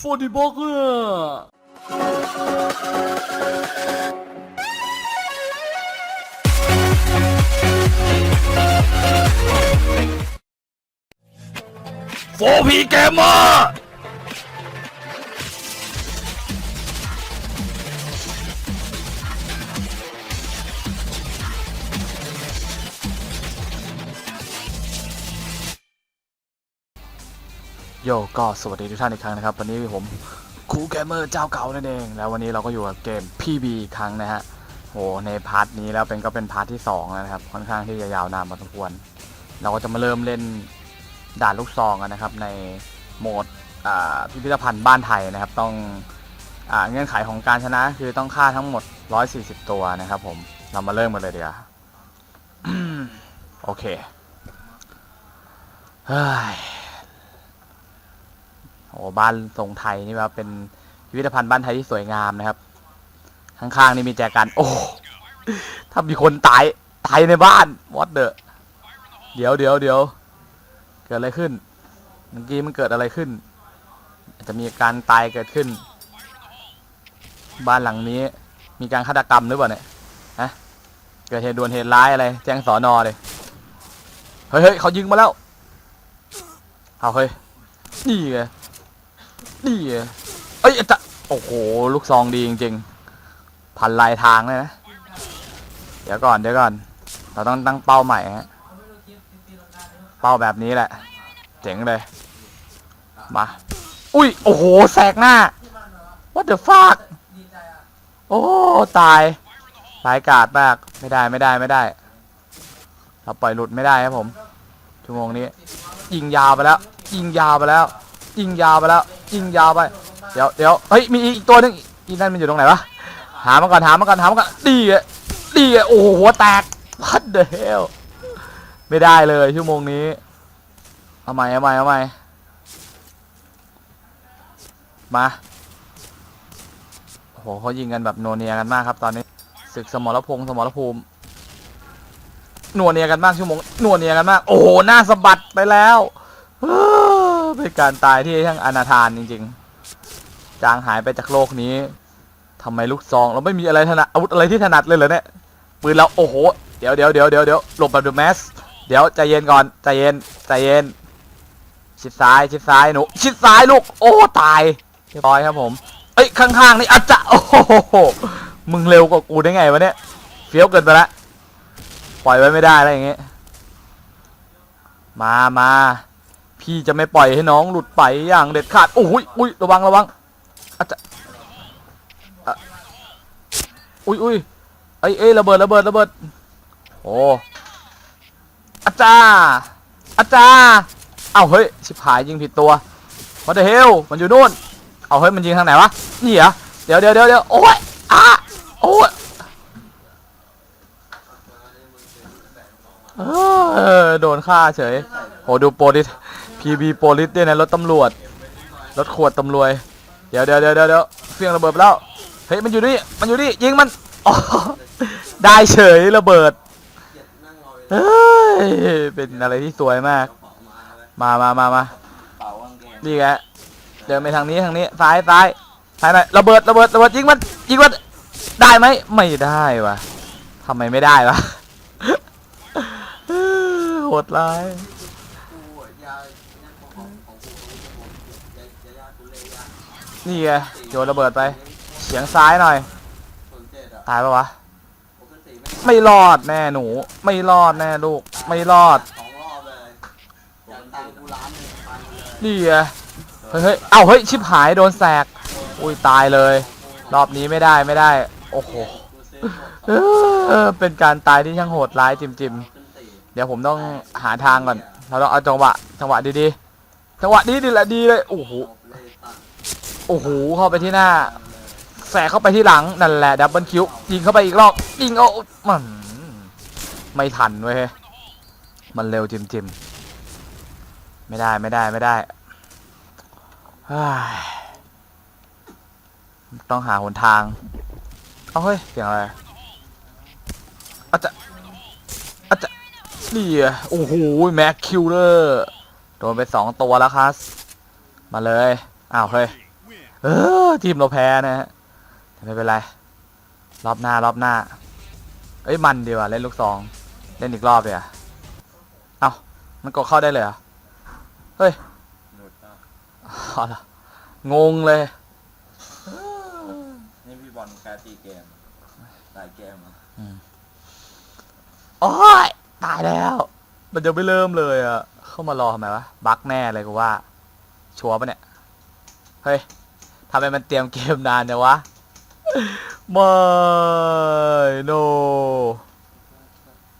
ฟอร์ดิบอกเกอร์โฟพีเกมเมอร์ โยก็สวัสดีทุกท่านอีกครั้งนะครับ วันนี้ผมคูเกมเมอร์เจ้าเก่านั่นเอง แล้ววันนี้เราก็อยู่กับเกม PB อีกครั้งนะฮะโหในพาร์ทนี้แล้วเป็นก็เป็นพาร์ทที่2แล้วนะครับ ค่อนข้างที่จะยาวนานพอสมควร เราก็จะมาเริ่มเล่นด่านลูกซองกันนะครับ ในโหมดอ่าพิพิธภัณฑ์บ้านไทยนะครับ ต้องอาเงื่อนไขของการชนะ คือต้องฆ่าทั้งหมด 140 ตัวนะครับ ผมเรามาเริ่มกันเลยเดียวาโอเคเฮ้ย อ้บ้านทรงไทยนี่ว่าเป็นพิพิธภัณฑ์บ้านไทยที่สวยงามนะครับ ข้างๆนี่มีแจกัน โอ้ ถ้ามีคนตายตายในบ้านวอตเดอเดี๋ยวเดี๋ยวเดี๋ยวเกิดอะไรขึ้น เมื่อกี้มันเกิดอะไรขึ้นจจะมีการตายเกิดขึ้น บ้านหลังนี้มีการฆาตกรรมหรือเปล่าเนี่ยฮะเกิดเหตุด่วนเหตุร้ายอะไร แจ้งสอนอเลยเฮ้ยเฮ้ยเขายิงมาแล้วเอาเฮ้ยนี่ไง นี่เอ้ยจะโอ้โห ลูกซองดีจริงๆ พันลายทางเลยนะ เดี๋ยวก่อน เดี๋ยวก่อน เราต้องตั้งเป้าใหม่ฮะ เป้าแบบนี้แหละ เจ๋งเลย มา อุ้ย โอ้โห แสกหน้า what the fuck โอ้ ตายสายกาดมาก ไม่ได้ไม่ได้ไม่ได้ เราปล่อยหลุดไม่ได้ครับผม ชั่วโมงนี้ ยิงยาวไปแล้ว ยิงยาวไปแล้ว ยิงยาวไปแล้ว ยิงยาวไป เดี๋ยวเดี๋ยวเฮ้ยมีอีกตัวนึงอีนั่นมันอยู่ตรงไหนวะหามาก่อนหามาก่อนหามาก่อนดีอะดีอะโอ้โหหัวแตก what the hell ไม่ได้เลยชั่วโมงนี้เอาใหม่เอาใหม่เอาใหม่มาโอ้โหเขายิงกันแบบโนเนียกันมากครับตอนนี้ศึกสมรพงษ์สมรภูมินัวเนียกันมากชั่วโมงนัวเนียกันมาก โอ้โหหน้าสะบัดไปแล้ว เป็นการตายที่ช่างอนาถานจริงๆ จางหายไปจากโลกนี้ทำไมลูกซองเราไม่มีอะไรถนัดอาวุธอะไรที่ถนัดเลยเหรอเนี่ยปืนเราโอ้โหเดี๋ยวเดี๋ยวเดี๋ยวเดี๋ยวเดี๋ยวหลบแบบดอะแมสเดี๋ยวใจเย็นก่อนใจเย็นใจเย็น ชิดซ้ายชิดซ้ายหนูชิดซ้ายลูกโอ้ตายเรียบร้อยครับผมเอ้ยข้างๆนี่อาจจะโอ้โหมึงเร็วกว่ากูได้ไงวะเนี่ยเฟี้ยวเกินไปละปล่อยไว้ไม่ได้แล้วอย่างเงี้ยมามา พี่จะไม่ปล่อยให้น้องหลุดไปอย่างเด็ดขาดโอ้ยอุ้ยระวังระวังอาจจะอะอุ้ยอุ้ยเอ้ยเอ้ระเบิดระเบิดระเบิดโอ้อาจารย์อาจารย์เอ้าเฮ้ยชิบหายยิงผิดตัววัตเตอร์เฮลมันอยู่นู่นเอาเฮ้ยมันยิงทางไหนวะนี่เหรอเดี๋ยวเดี๋ยวเดี๋ยวเดี๋ยวโอ้ยอะโอ้ยโดนฆ่าเฉยโหดูโปลิ พีบีโปลิสด้วยนะรถตำรวจ รถขวดตำรวจเดี๋ยวเดี๋ยวเดี๋ยวเดี๋ยวเดี๋ยวเฟียงระเบิดแล้ว เฮ้ยมันอยู่นี่ มันอยู่นี่ยิงมันอ๋อได้เฉยระเบิด เฮ้ย เป็นอะไรที่สวยมาก มามามามานี่แกเดินไปทางนี้ทางนี้ซ้ายซ้ายซ้ายหน่อยระเบิดระเบิดระเบิดยิงมันยิงมันได้ไหมไม่ได้วะทำไมไม่ได้วะโหดร้าย นี่ไงโยนระเบิดไปเฉียงซ้ายหน่อย ตายปะวะ ไม่รอดแน่หนู ไม่รอดแน่ลูก ไม่รอดนี่ไงเฮ้ยเอ้าเฮ้ยชิบหายโดนแสก อุ้ยตายเลย รอบนี้ไม่ได้ไม่ได้ โอ้โหเป็นการตายที่ช่างโหดร้ายจิมจิมขึ้นสี่ๆเดี๋ยวผมต้องหาทางก่อน เราต้องเอาจังหวะจังหวะดีๆจังหวะนี้ดีแหละดีเลยโอ้โห โอ้โหเข้าไปที่หน้า แสเข้าไปที่หลังนั่นแหละดับเบิลคิวยิงเข้าไปอีกรอบยิงเอามันไม่ทันเว้ยมันเร็วจิมจิมไม่ได้ไม่ได้ไม่ได้ต้องหาหนทางเอาเฮ้ยเสียงอะไรอาจจะอาจจะนี่อะโอ้โหแม็กคิวเลอร์โดนไปสองตัวแล้วครับมาเลย อ้าวเฮ้ย เออทีมเราแพ้นะฮะแต่ไม่เป็นไร รอบหน้ารอบหน้า เอ้ยมันดีว่ะเล่นลูกซอง เล่นอีกรอบเลยอะเอ้ามันก็เข้าได้เลยเหรอะเฮ้ยหลุดอะเอาล่ะงงเลยนี่พี่บอลแคสตีเกมหลายเกมอะโอ้ยตายแล้ว มันจะไม่เริ่มเลยอะ เข้ามารอทำไมวะ บั๊กแน่เลยกูว่า ชัวร์ปะเนี่ย เฮ้ย ทำไมมันเตรียมเกมนานเนี่ยวะ ไม่ no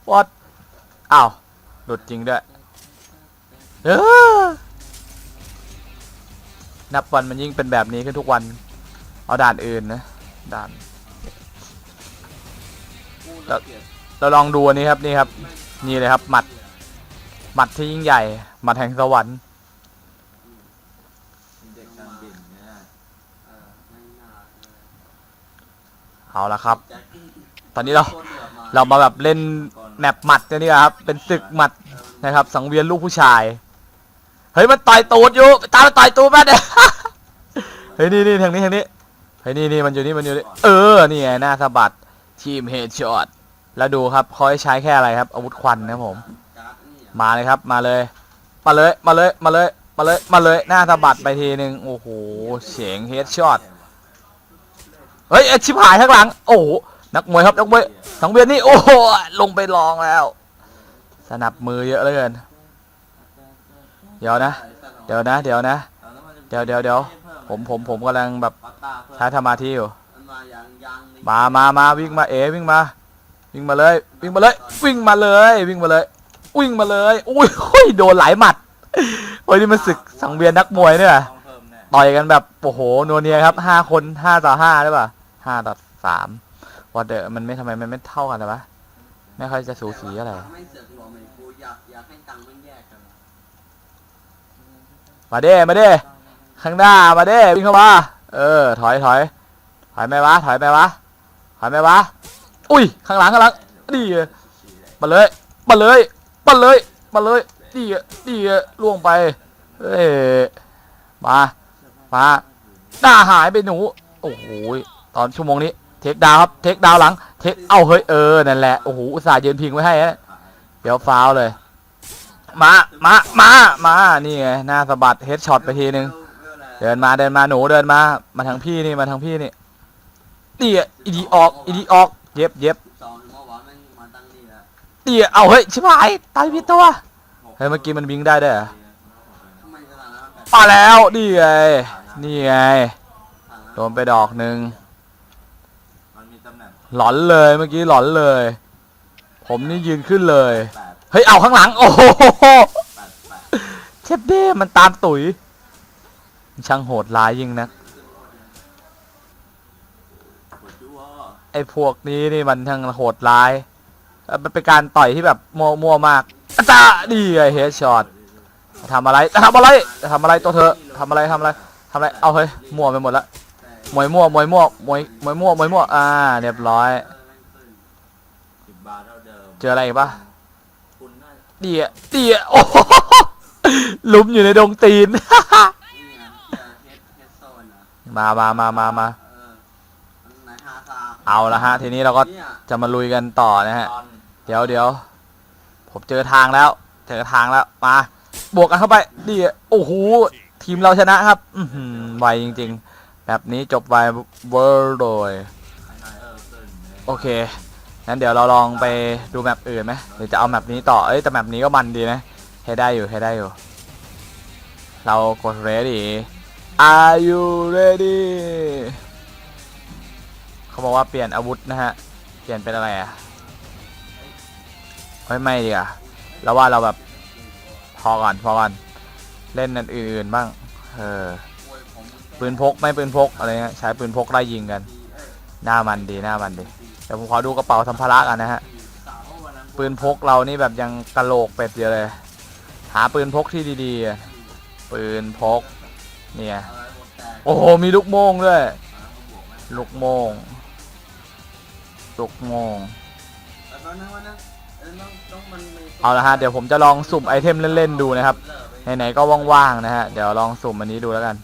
what อ้าว หลุดจริงด้วยเออนับวันมันยิ่งเป็นแบบนี้ขึ้นทุกวัน เอาด่านอื่นนะ ด่านกูละเกียดเราลองดูอันนี้ครับนี่ครับ นี่เลยครับ หมัด หมัดที่ยิ่งใหญ่ หมัดแห่งสวรรค์ เด็กการบินเนี่ย เออไม่น่าเลย เอาละครับ ตอนนี้เราเรามาแบบเล่นแมปหมัดกันนี่ครับ เป็นศึกหมัดนะครับ สังเวียนลูกผู้ชาย เฮ้ยมันต่อยตูดอยู่ตามมันต่อยตูดมันเนี่ยเฮ้ยนี่นี่ทางนี้ทางนี้เฮ้ยนี่นี่มันอยู่นี่มันอยู่นี่เออนี่ไงหน้าสะบัดทีมเฮดช็อตแล้วดูครับเขาใช้แค่อะไรครับ อาวุธควันนะผม มาเลยครับมาเลย มาเลยมาเลยมาเลยมาเลยมาเลยหน้าสะบัดไปทีหนึ่งโอ้โหเสียงเฮดช็อต เฮ้ยเอชิบหายข้างหลัง โอ้โหนักมวยครับนักมวยสังเวียนนี่โอ้โหลงไปลองแล้ว สนับมือเยอะเหลือเกินเดี๋ยวนะ เดี๋ยวนะ เดี๋ยวนะ เดี๋ยวเดี๋ยวเดี๋ยวผมผมผมกำลังแบบใช้ธิอยู่มันมายังยังนี่มามามาวิ่งมาเอวิ่งมา วิ่งมาเลย วิ่งมาเลย วิ่งมาเลย วิ่งมาเลย วิ่งมาเลยอุ้ยอุ้ยโดนหลายหมัดโอ้ยนี่มันศึกสังเวียนนักมวยเนี่ยต้องเพิ่มแน่ต่อยกันแบบโอ้โหนัวเนียครับห้าคนห้าต่อห้าได้ป่ะ ห้าต่อสามวอเดอร์มันไม่ทำไมมันไม่เท่ากันเลยวะไม่ค่อยจะสูสีอะไรไม่เสือกหัวเหมือนกูอยากอยากให้ตังค์มันแยกกันมาเด้มาเด้ข้างหน้ามาเด้วิ่งเข้ามาเออ ถอยถอยถอยไหมวะถอยไหมวะถอยไหมวะอุ้ยข้างหลังข้างหลังดีมาเลยมาเลยมาเลยมาเลยดีดีล่วงไปเอ้มามาหน้าหายไปหนู โอ้โห ตอนชั่วโมงนี้ เทคดาวครับ เทคดาวหลัง เทคเอ้าเฮ้ยเออ นั่นแหละ โอ้โห อุตส่าห์ยืนพิงไว้ให้ฮะเดี๋ยวฟาวเลย มา มา มา มา นี่ไง หน้าสะบัดเฮดช็อตไปทีนึง เดินมาเดินมาหนูเดินมา มาทางพี่นี่มาทางพี่นี่นี่อีดีออกอีดีออก เย็บเย็บเมื่อวานแม่งมาตั้งนี่แล้วนี่อะเอาเฮ้ยชิบหายตายพี่ตัวเฮ้ยเมื่อกี้มันบิงได้ด้วยอทำไมาดแล้วนี่ไงนี่ไงโดนไปดอกหนึ่ง หลอนเลยเมื่อกี้หลอนเลย ผมนี่ยืนขึ้นเลย แปดเฮ้ยเอาข้างหลัง โอ้โหแปดแปดเชฟเด้มันตามตุ๋ยช่างโหดร้ายยิ่งนะปวดจั่วไอ้พวกนี้นี่มันช่างโหดร้ายเอ่อมันเป็นการต่อยที่แบบมัวมัวมากอาจาดีไงเฮดช็อตทำอะไรทำอะไรทำอะไรตัวเธอทำอะไรทำอะไรทำอะไรเอาเฮ้ยมั่วไปหมดละ มวยมั่วมวยมั่วมวยมวยมั่วมวยมั่วอ่า เรียบร้อย สิบบาทเท่าเดิมเจออะไรอีกปะคุณน่าเดียเดียโอ้โหหลุมอยู่ในดงตีน นี่ไงเฮดเฮดโซนนะมามามามามาเออมันไหนฮาซาเอาละฮะ ทีนี้เราก็เนี่ยจะมาลุยกันต่อนะฮะ ตอนเดี๋ยวเดี๋ยวผมเจอทางแล้ว เจอทางแล้ว มา บวกกันเข้าไปดีโอ้โหทีมเราชนะครับ อือหือไวจริง ๆ แบบนี้จบไวเวอร์โดยข้างในเออขึ้นเนี่ยโอเคงั้นเดี๋ยวเราลองไปดูแมปอื่นไหมหรือจะเอาแมปนี้ต่อเอ้ยแต่แมปนี้ก็มันดีนะให้ได้อยู่ให้ได้อยู่ เรากด ready are you ready เขาบอกว่าเปลี่ยนอาวุธนะฮะ เปลี่ยนเป็นอะไรอะเฮ้ยไม่ดีอะเราว่าเราแบบพอก่อนพอก่อนเล่นอันอื่นๆบ้าง เออ ปืนพกไม่ปืนพกอะไรเงี้ยใช้ปืนพกไล่ยิงกัน หน้ามันดีหน้ามันดีเดี๋ยวผมขอดูกระเป๋าสัมภาระกันนะฮะปืนพกเรานี่แบบยังกะโหลกเป็ดเดียวเลย หาปืนพกที่ดีๆ ปืนพกเนี่ยโอ้โหมีลูกโม่งด้วยลูกโม่งลูกโม่งเออต้องต้องมันมีเอาละฮะเดี๋ยวผมจะลองสุ่มไอเทมเล่นๆดูนะครับไหนๆก็ว่างๆนะฮะเดี๋ยวลองสุ่มอันนี้ดูแล้วกัน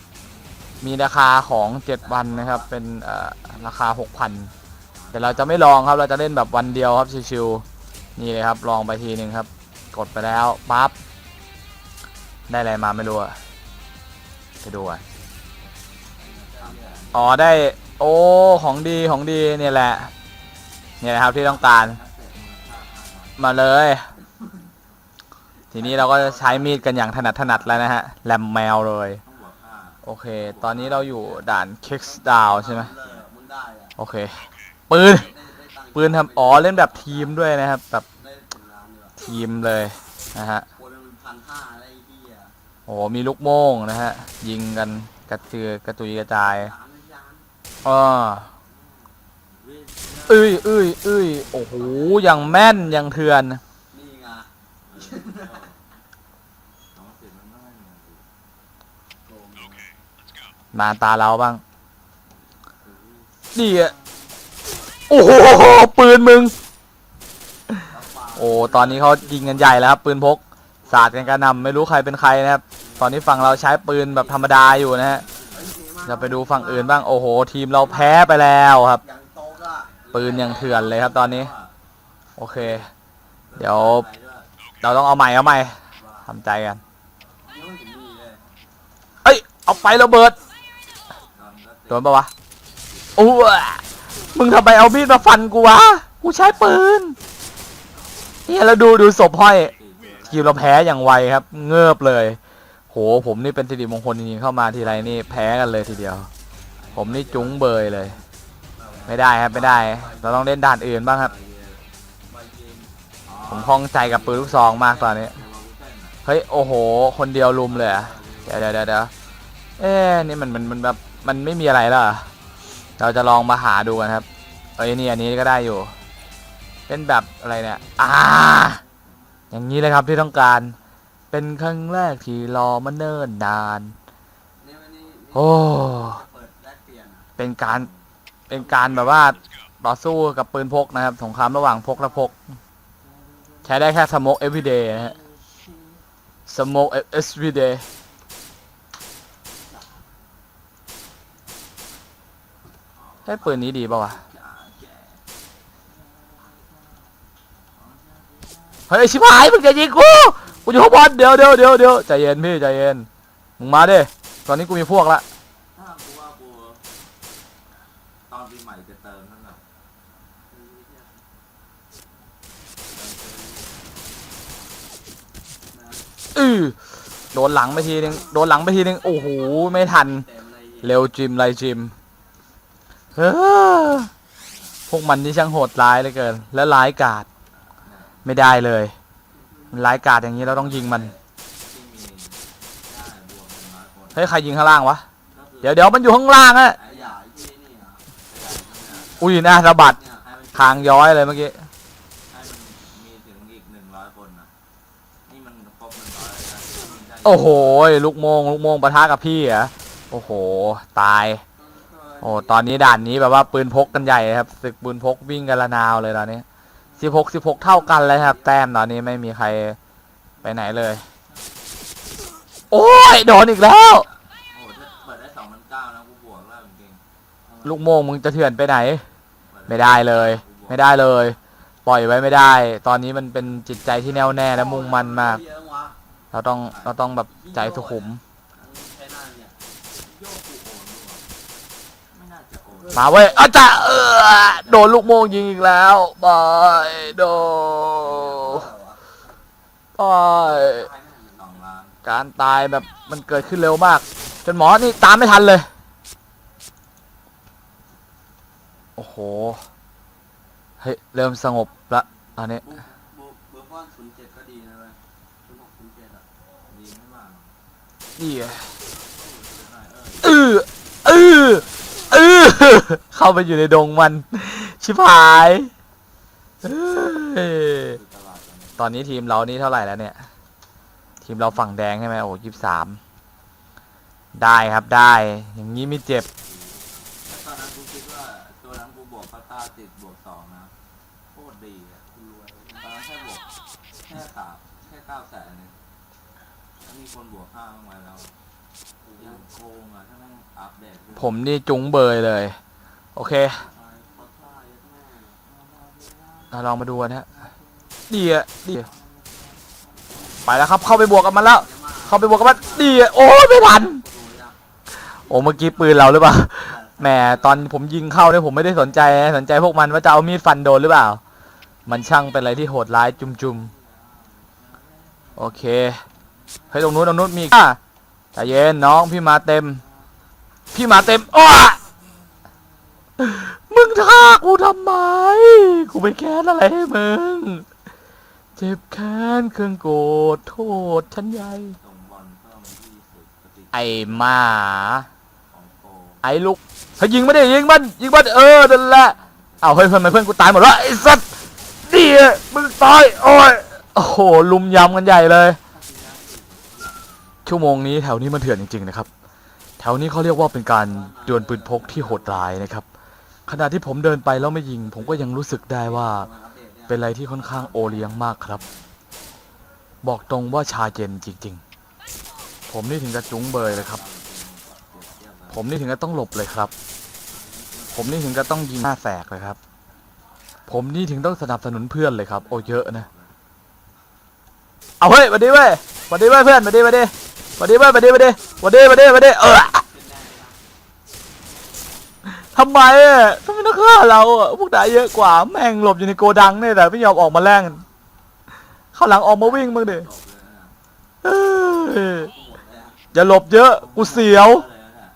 มีราคาของเจ็ดวันนะครับ เป็นราคาหกพันแต่เราจะไม่ลองครับเราจะเล่นแบบวันเดียวครับชิวๆนี่เลยครับลองไปทีหนึ่งครับ กดไปแล้วปั๊บได้อะไรมาไม่รู้อะไปดูอะอ๋อได้โอ้ของดีของดีเนี่ยแหละเนี่ยนะครับที่ต้องการ มาเลย ทีนี้เราก็ใช้มีดกันอย่างถนัดถนัดแล้วนะฮะแลมแมวเลย โอเค ตอนนี้เราอยู่ด่านเคิกส์ดาวใช่ไหมโอเค ปืน ปืนทำอ๋อเล่นแบบทีมด้วยนะครับ แบบทีมเลยนะฮะโอ้โหมีลูกโม่งนะฮะ ยิงกันกระเจือกระจุยกระจายล้านไม่ล้านอ้อวิ่งเอ้ยเอ้ยเอ้ยโอ้โหอย่างแม่นอย่างเถื่อน นี่ไง สองสิบมันไม่ให้เงินสิ โกงเลย มาตาเราบ้างนี่อะโอ้โหปืนมึงแล้วปลาโอ้ตอนนี้เขายิงกันใหญ่แล้วครับ ปืนพกสาดกันกระหนำไม่รู้ใครเป็นใครนะครับ ตอนนี้ฝั่งเราใช้ปืนแบบธรรมดาอยู่นะฮะเอ้ยดีมากเราไปดูฝั่งอื่นบ้างโอ้โห ทีมเราแพ้ไปแล้วครับอย่างโตก็ปืนยังเถื่อนเลยครับตอนนี้ โอเค เดี๋ยวไปด้วยเราต้องเอาใหม่เอาใหม่ว่าทำใจกันยังไม่ถึงมีเลยเอ้ยเอาไประเบิดตอนก็ติด โดนปะวะอู้วมึงทำไมเอามีดมาฟันกูวะ กูใช้ปืน เนี่ยแล้วดูดูศพห้อยติวทีมเราแพ้อย่างไวครับ เงือบเลย โหผมนี่เป็นสิริมงคลจริงๆเข้ามาทีไรนี่แพ้กันเลยทีเดียว ผมนี่จุ้งเบยเลย ไม่ได้ครับไม่ได้ เราต้องเล่นด่านอื่นบ้างครับ ผมคล่องใจกับปืนลูกซองมากตอนนี้ เฮ้ยโอ้โห คนเดียวลุมเลยเหรอะเดี๋ยวเดี๋ยวเดี๋ยวเอ๊นี่มันมันมันแบบ มันไม่มีอะไรแล้วเหรอเราจะลองมาหาดูกันครับเอ้ยนี่อันนี้ก็ได้อยู่ เป็นแบบอะไรเนี่ยอ่าอย่างนี้เลยครับที่ต้องการ เป็นครั้งแรกที่รอมาเนิ่นนานนี่วันนี้โอ้เปิดแลกเปลี่ยนอะเป็นการเป็นการแบบว่าต่อสู้กับปืนพกนะครับ สงครามระหว่างพกและพก ใช้ได้แค่สโมก everyday นะฮะสโมก everyday เฮ้ยปืนนี้ดีป่าวะ เฮ้ยชิบหายมึงจะยิงกู กูอยู่ข้างบนเดี๋ยวเดี๋ยวเดี๋ยวเดี๋ยวใจเย็นพี่ใจเย็น มึงมาดิ ตอนนี้กูมีพวกละถ้ากูว่ากูตอนปีใหม่จะเติมทั้งแบบอือโดนหลังไปทีนึง โดนหลังไปทีนึง โอ้โห ไม่ทัน เร็วจิมไรจิม พวกมันนี่ช่างโหดร้ายเหลือเกิน และร้ายกาจไม่ได้เลย มันร้ายกาจอย่างนี้เราต้องยิงมัน เฮ้ยใครยิงข้างล่างวะ เดี๋ยวเดี๋ยวมันอยู่ข้างล่างอะอุ้ยน่าสะบัดเนี่ยให้มันทางย้อยเลยเมื่อกี้โอ้โห ลูกโมง ลูกโมงปะทะกับพี่เหรอะโอ้โห ตาย โอ้ตอนนี้ด่านนี้แบบว่าปืนพกกันใหญ่ครับศึกปืนพกวิ่งกันละนาวเลยตอนนี้สิบหกสิบหกเท่ากันเลยครับ แต้มตอนนี้ไม่มีใครไปไหนเลย โอ้ยโดนอีกแล้ว โอ้โหถ้าเปิดได้สองพันเก้านะกูบวกแล้วจริงลูกโมงมึงจะเถื่อนไปไหนๆเปิไม่ได้เลยกูบวกไม่ได้เลย ปล่อยไว้ไม่ได้ ตอนนี้มันเป็นจิตใจที่แน่วแน่และมุ่งมั่นมากเยอะวะเราต้องเราต้องแบบใจสุขุม ใช้หน้าเนี่ย โยกกูโอนด้วยไม่น่าจะโอน มาเว้ยอาจารย์เออโดนลูกโมงยิงอีกแล้วบายโดบายการตายแบบมันเกิดขึ้นเร็วมาก จนหมอนี่ตามไม่ทันเลย โอ้โห เฮ้ย เริ่มสงบละตอนนี้บุ๊บุ๊บุ๊ฟอนศูนย์เจ็ดก็ดีนะเว้ยศูนย์หกศูนย์เจ็ดอะดีไม่มากนี่ไงเออเออ เออเข้าไปอยู่ในดงมัน ชิบหายเอ้ยตอนนี้ทีมเรานี่เท่าไหร่แล้วเนี่ย ทีมเราฝั่งแดงใช่ไหมโอ้ยี่สิบสามได้ครับได้ อย่างนี้ไม่เจ็บ ตอนนั้นกูคิดว่าตัวนั้นกูบวกพัตตาติดบวกสองนะโคตรดีอะกูรวยตอนนั้นแค่บวกแค่สามแค่เก้าแสนเองแล้วมีคนบวกห้าเข้ามาแล้ว ย่างโกงอะถ้าแม่งอัปเดตขึ้นผมนี่จุ้งเบยเลย โอเคเยอะแม่เราลองมาดูกันฮะดีอะดีไปแล้วครับ เข้าไปบวกกับมันแล้ว เข้าไปบวกกับมันดีอะโอ้ยไม่ทัน โอ้เมื่อกี้ปืนเราหรือเปล่าแหมตอนผมยิงเข้าเนี่ยผมไม่ได้สนใจสนใจพวกมันว่าจะเอามีดฟันโดนหรือเปล่า มันช่างเป็นอะไรที่โหดร้ายจุมๆโอเคเฮ้ยตรงนู้นตรงนู้นมีอะ ใจเย็นน้องพี่มาเต็ม พี่มาเต็มอ้อมึงท่ากูทำไม กูไปแค้นอะไรให้มึง เจ็บแค้นเครื่องโกรธโทษฉันใหญ่ไอ้หมา ไอ้ลูกเฮ้ยยิงไม่ได้ยิงมันยิงมันเออนั่นแหละเอาเฮ้ยเพื่อนเพื่อนกูตายหมดแล้วไอ้สัตว์ดีมึงตายโอ้ยโอ้โหลุมยำกันใหญ่เลย ชั่วโมงนี้แถวนี้มันเถื่อนจริงๆนะครับ แถวนี้เขาเรียกว่าเป็นการดวลปืนพกที่โหดร้ายนะครับ ขณะที่ผมเดินไปแล้วไม่ยิง ผมก็ยังรู้สึกได้ว่าเป็นอะไรที่ค่อนข้างโอเลี้ยงมากครับ บอกตรงว่าชาเย็นจริงๆ ผมนี่ถึงกับจุ้งเบยเลยครับ ผมนี่ถึงกับต้องหลบเลยครับ ผมนี่ถึงกับต้องยิงหน้าแสกเลยครับ ผมนี่ถึงต้องสนับสนุนเพื่อนเลยครับ โอ้เยอะนะ เอาเฮ้ยมาดีเว้ยมาดีเว้ยเพื่อนมาดีมาดี มาดีเว้ยมาดีมาดีมาดีมาดีมาดีเออทำไมอะทำไมต้องฆ่าเราอะพวกนายเยอะกว่าแม่งหลบอยู่ในโกดังเนี่ยแต่ไม่ยอมออกมาแล่งเข้าหลังออกมาวิ่งบ้างดิจบเลยนะเอ้ยอย่าหลบเยอะ กูเสียวเลยนะ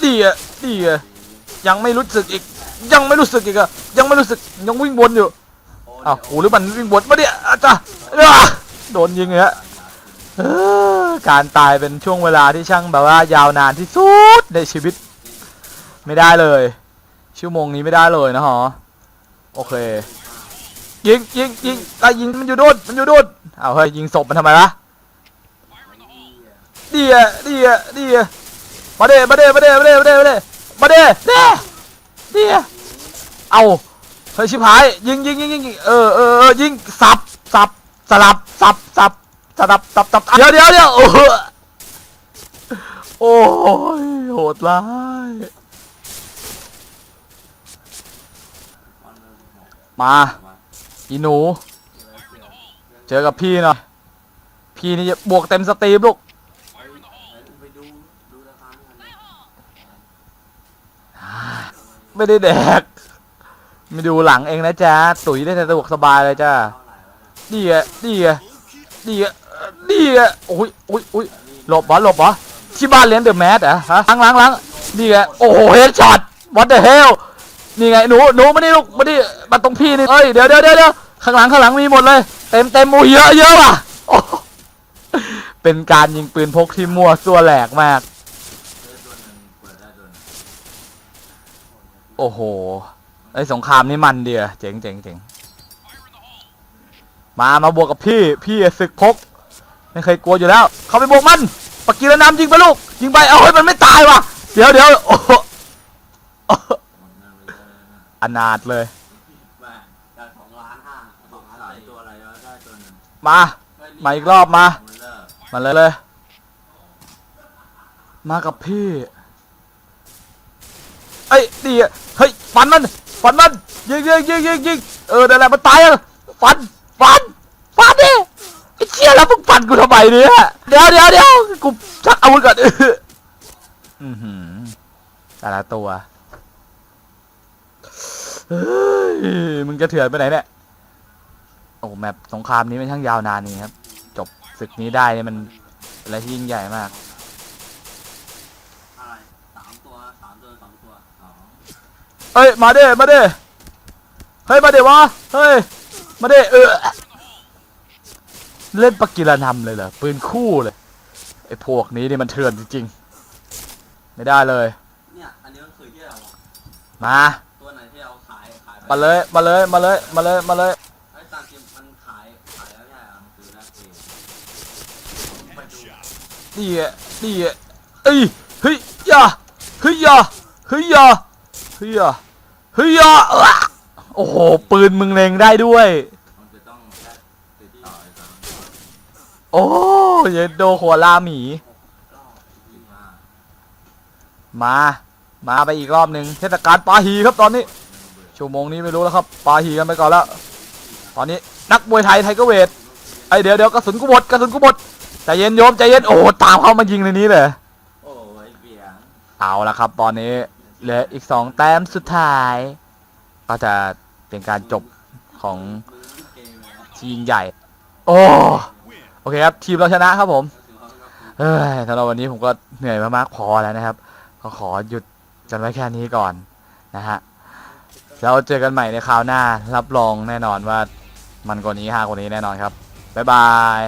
เนี่ยดีอะดีอะยังไม่รู้สึกอีก ยังไม่รู้สึกอีกอะยังไม่รู้สึกยังวิ่งวนอยู่อ้าวกูหรือมันวิ่งวนมาเนี่ยอาจ้ะเอ้อ โดนยิงเลยฮะการตายเป็นช่วงเวลาที่ช่างแบบว่ายาวนานที่สุดในชีวิต ไม่ได้เลย ชั่วโมงนี้ไม่ได้เลยนะฮะโอเค ยิงยิงยิงไอ้ยิงมันอยู่โดมันอยู่โดเอาเฮ้ยยิงศพมันทำไมวะดีอะดีอะดีอะมาเดมาเดมาเดมาเดมาเดมาเดมาเดเด้ดีอะเอาเฮ้ยชิบหายยิงยิงยิงยิงยิงเออเออเออยิงสับสับ สลับสับสับสลับสับสับเดี๋ยวเดี๋ยวเดี๋ยวโอ้โหโอ้ยโหดร้ายบอลเลยหมาอีหนู เจอกับพี่หน่อยพี่นี่จะบวกเต็มสตรีมลูกไปดูดูราคากันเลยไม่ได้แดก ไม่ดูหลังเองนะจ๊ะ ตุ๋ยได้แต่สะดวกสบายเลยจ้า ดีอะดีอะดีอะดีอะโอ้ยโอ้ยโอ้ยหลบเหรอหลบเหรอที่บ้านเลี้ยงเดอะแมสเหรอฮะล้างล้างล้างนี่ไงโอ้โหเฮดช็อตวัตเดอร์เฮลนี่ไงหนูหนูมานี่ลูกมานี่มาตรงพี่นี่เอ้ยเดี๋ยวเดี๋ยวเดี๋ยวเดี๋ยวข้างหลังข้างหลังมีหมดเลย เต็มเต็มโอ้ยเยอะเยอะว่ะเป็นการยิงปืนพกที่มั่วซั่วแหลกมาก โอ้โหไอสงครามนี่มันเดียเจ๋งเจ๋งเจ๋ง มามาบวกกับพี่พี่ศึกพกไม่เคยกลัวอยู่แล้ว เข้าไปบวกมันปากกีระน้ำยิงไปลูกยิงไปเอาเฮ้ยมันไม่ตายว่ะเดี๋ยวเดี๋ยวโอ้โหโอ้โหหมดเงินไปเยอะเลยนะอนาถเลยแม่ได้สองล้านห้าสองล้านสี่ตัวอะไรวะได้ตัวหนึ่งมา มาอีกรอบมามันเลิกมาเลยเลย มากับพี่เอ้ยดีอะเฮ้ยฟันมันฟันมันยิงยิงยิงยิงยิงเออนั่นแหละมันตายอะฟัน ฟันฟันดิไอ้เชี่ยแล้วมึงฟันกูทำไมเนี่ยเดี๋ยวเดี๋ยวเดี๋ยวกูชักอาวุธก่อนอือหือแต่ละตัวเฮ้ยมึงจะเถื่อนไปไหนเนี่ยโอ้แมปสงครามนี้มันช่างยาวนานนี่ครับ จบศึกนี้ได้เนี่ยมันเป็นอะไรที่ยิ่งใหญ่มากอะไรสามตัวสามตัวสองตัวสองเอ้ยมาเด้มาเด้เฮ้ยมาเด้วะเฮ้ย มาเด้เออ เล่นปากกีฬานำเลยเหรอ ปืนคู่เลย ไอ้พวกนี้นี่มันเถื่อนจริงๆ ไม่ได้เลย เนี่ย อันนี้มันคือที่เรามา ตัวไหนที่เราขาย ขายไปมาเลย มาเลย มาเลย มาเลย มาเลย ไอ้ตามจริงมันขาย ขายแล้วใช่ไหมมันคือแลกเปลี่ยนไปดูนี่อะนี่อะเอ้ยเฮ้ยอยาเฮ้ยอยาเฮ้ยอยาเฮ้ยอยาเฮ้ยอยาเอ้อ โอ้โห ปืนมึงเล็งได้ด้วย มันจะต้องแลกติดต่อไอ้ตามโอ้ยโดหัวลาหมีมา มาไปอีกรอบหนึ่งเทศกาลปาหีครับตอนนี้ ชั่วโมงนี้ไม่รู้แล้วครับ ปาหีกันไปก่อนแล้ว ตอนนี้นักมวยไทยไทเกอร์เวทไอยเดี๋ยวเดี๋ยวกระสุนกูหมดกระสุนกูหมดใจเย็นโยมใจเย็นโอ้โหตามเขามายิงในนี้เลย โอ้ยเบียงเอาละครับ ตอนนี้เหลืออีกสองแต้มสุดท้าย ก็จะ เป็นการจบของมือเกมเลยนะที่ยิ่งใหญ่ โอ้โอเคครับทีมเราชนะครับผมเฮ้ยสำหรับวันนี้ผมก็เหนื่อยมากๆพอแล้วนะครับ ก็ขอหยุดกันไว้แค่นี้ก่อนนะฮะแล้วเจอกันใหม่ในคราวหน้า รับรองแน่นอนว่ามันกว่านี้ฮากว่านี้แน่นอนครับ บ๊ายบาย